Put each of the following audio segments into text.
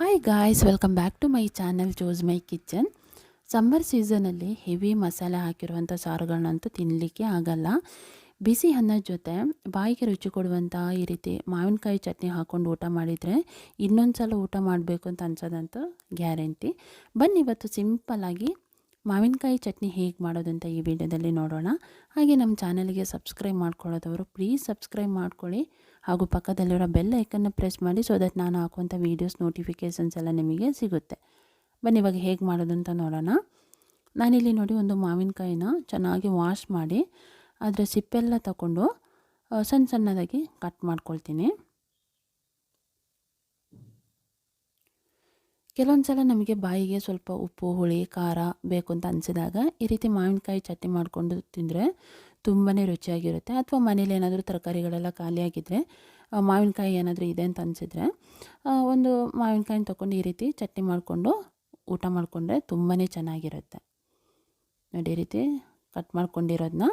Hi guys welcome back to my channel chose my kitchen summer ಸೀಸನಲ್ಲಿ heavy ಮಸಾಲೆ ಹಾಕಿರುವಂಥ ಸಾರುಗಳನ್ನಂತೂ ತಿನ್ನಲಿಕ್ಕೆ ಆಗಲ್ಲ. ಬಿಸಿ ಅನ್ನದ ಜೊತೆ ಬಾಯಿಗೆ ರುಚಿ ಕೊಡುವಂಥ ಈ ರೀತಿ ಮಾವಿನಕಾಯಿ ಚಟ್ನಿ ಹಾಕ್ಕೊಂಡು ಊಟ ಮಾಡಿದರೆ ಇನ್ನೊಂದು ಸಲ ಊಟ ಮಾಡಬೇಕು ಅಂತ ಅನ್ಸೋದಂತೂ ಗ್ಯಾರಂಟಿ. ಬನ್ನಿ ಇವತ್ತು ಸಿಂಪಲ್ಲಾಗಿ ಮಾವಿನಕಾಯಿ ಚಟ್ನಿ ಹೇಗೆ ಮಾಡೋದು ಅಂತ ಈ ವಿಡಿಯೋದಲ್ಲಿ ನೋಡೋಣ. ಹಾಗೆ ನಮ್ಮ ಚಾನಲ್ಗೆ ಸಬ್ಸ್ಕ್ರೈಬ್ ಮಾಡ್ಕೊಳ್ಳೋದವರು ಪ್ಲೀಸ್ ಸಬ್ಸ್ಕ್ರೈಬ್ ಮಾಡ್ಕೊಳ್ಳಿ. ಹಾಗೂ ಪಕ್ಕದಲ್ಲಿರೋ ಬೆಲ್ ಐಕನ್ನ ಪ್ರೆಸ್ ಮಾಡಿ ಸೊ ದಟ್ ನಾನು ಹಾಕುವಂಥ ವೀಡಿಯೋಸ್ ನೋಟಿಫಿಕೇಷನ್ಸ್ ಎಲ್ಲ ನಿಮಗೆ ಸಿಗುತ್ತೆ. ಬನ್ನಿ, ಇವಾಗ ಹೇಗೆ ಮಾಡೋದು ಅಂತ ನೋಡೋಣ. ನಾನಿಲ್ಲಿ ನೋಡಿ ಒಂದು ಮಾವಿನಕಾಯಿನ ಚೆನ್ನಾಗಿ ವಾಶ್ ಮಾಡಿ, ಅದರ ಸಿಪ್ಪೆಲ್ಲ ತಗೊಂಡು ಸಣ್ಣ ಸಣ್ಣದಾಗಿ ಕಟ್ ಮಾಡ್ಕೊಳ್ತೀನಿ. ಕೆಲವೊಂದು ಸಲ ನಮಗೆ ಬಾಯಿಗೆ ಸ್ವಲ್ಪ ಉಪ್ಪು, ಹುಳಿ, ಖಾರ ಬೇಕು ಅಂತ ಅನಿಸಿದಾಗ ಈ ರೀತಿ ಮಾವಿನಕಾಯಿ ಚಟ್ನಿ ಮಾಡಿಕೊಂಡು ತಿಂದರೆ ತುಂಬಾ ರುಚಿಯಾಗಿರುತ್ತೆ. ಅಥವಾ ಮನೇಲಿ ಏನಾದರೂ ತರಕಾರಿಗಳೆಲ್ಲ ಖಾಲಿಯಾಗಿದ್ದರೆ ಮಾವಿನಕಾಯಿ ಏನಾದರೂ ಇದೆ ಅಂತ ಅನಿಸಿದರೆ ಒಂದು ಮಾವಿನಕಾಯಿನ ತೊಗೊಂಡು ಈ ರೀತಿ ಚಟ್ನಿ ಮಾಡಿಕೊಂಡು ಊಟ ಮಾಡಿಕೊಂಡ್ರೆ ತುಂಬಾ ಚೆನ್ನಾಗಿರುತ್ತೆ. ನೋಡಿ ಈ ರೀತಿ ಕಟ್ ಮಾಡ್ಕೊಂಡಿರೋದನ್ನ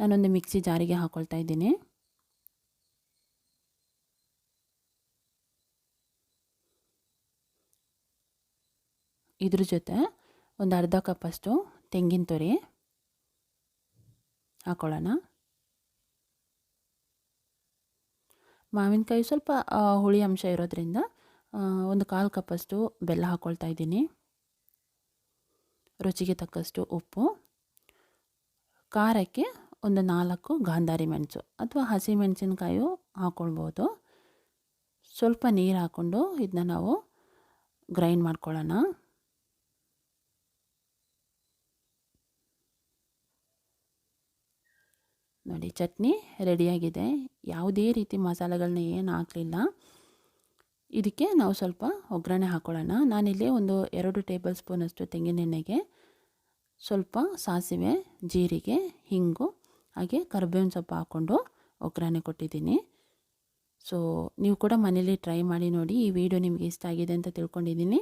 ನಾನೊಂದು ಮಿಕ್ಸಿ ಜಾರಿಗೆ ಹಾಕ್ಕೊಳ್ತಾ ಇದ್ದೀನಿ. ಇದ್ರ ಜೊತೆ ಒಂದು ಅರ್ಧ ಕಪ್ಪಷ್ಟು ತೆಂಗಿನ ತುರಿ ಹಾಕೊಳ್ಳೋಣ. ಮಾವಿನಕಾಯಿ ಸ್ವಲ್ಪ ಹುಳಿ ಅಂಶ ಇರೋದ್ರಿಂದ ಒಂದು ಕಾಲು ಕಪ್ಪಷ್ಟು ಬೆಲ್ಲ ಹಾಕ್ಕೊಳ್ತಾ ಇದ್ದೀನಿ. ರುಚಿಗೆ ತಕ್ಕಷ್ಟು ಉಪ್ಪು. ಖಾರಕ್ಕೆ ಒಂದು ನಾಲ್ಕು ಗಾಂಧಾರಿ ಮೆಣಸು ಅಥವಾ ಹಸಿ ಮೆಣಸಿನ್ಕಾಯು ಹಾಕ್ಕೊಳ್ಬೋದು ಸ್ವಲ್ಪ ನೀರು ಹಾಕ್ಕೊಂಡು ಇದನ್ನ ನಾವು ಗ್ರೈಂಡ್ ಮಾಡ್ಕೊಳ್ಳೋಣ. ನೋಡಿ, ಚಟ್ನಿ ರೆಡಿಯಾಗಿದೆ. ಯಾವುದೇ ರೀತಿ ಮಸಾಲೆಗಳನ್ನ ಏನು ಹಾಕಲಿಲ್ಲ. ಇದಕ್ಕೆ ನಾವು ಸ್ವಲ್ಪ ಒಗ್ಗರಣೆ ಹಾಕ್ಕೊಳ್ಳೋಣ ನಾನಿಲ್ಲಿ ಒಂದು ಎರಡು ಟೇಬಲ್ ಸ್ಪೂನಷ್ಟು ತೆಂಗಿನೆಣ್ಣೆಗೆ ಸ್ವಲ್ಪ ಸಾಸಿವೆ, ಜೀರಿಗೆ, ಹಿಂಗು, ಹಾಗೆ ಕರಿಬೇವಿನ ಸೊಪ್ಪು ಹಾಕ್ಕೊಂಡು ಒಗ್ಗರಣೆ ಕೊಟ್ಟಿದ್ದೀನಿ. ಸೊ ನೀವು ಕೂಡ ಮನೇಲಿ ಟ್ರೈ ಮಾಡಿ ನೋಡಿ ಈ ವಿಡಿಯೋ ನಿಮಗೆ ಇಷ್ಟ ಆಗಿದೆ ಅಂತ ತಿಳ್ಕೊಂಡಿದ್ದೀನಿ.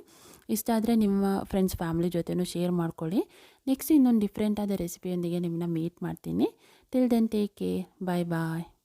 ಇಷ್ಟ ಆದರೆ ನಿಮ್ಮ ಫ್ರೆಂಡ್ಸ್ ಫ್ಯಾಮಿಲಿ ಜೊತೆನೂ ಶೇರ್ ಮಾಡ್ಕೊಳ್ಳಿ. ನೆಕ್ಸ್ಟ್ ಇನ್ನೊಂದು ಡಿಫ್ರೆಂಟಾದ ರೆಸಿಪಿಯೊಂದಿಗೆ ನಿಮ್ಮನ್ನ ಮೀಟ್ ಮಾಡ್ತೀನಿ. ಟಿಲ್ ಕೆ ಬಾಯ್ ಬಾಯ್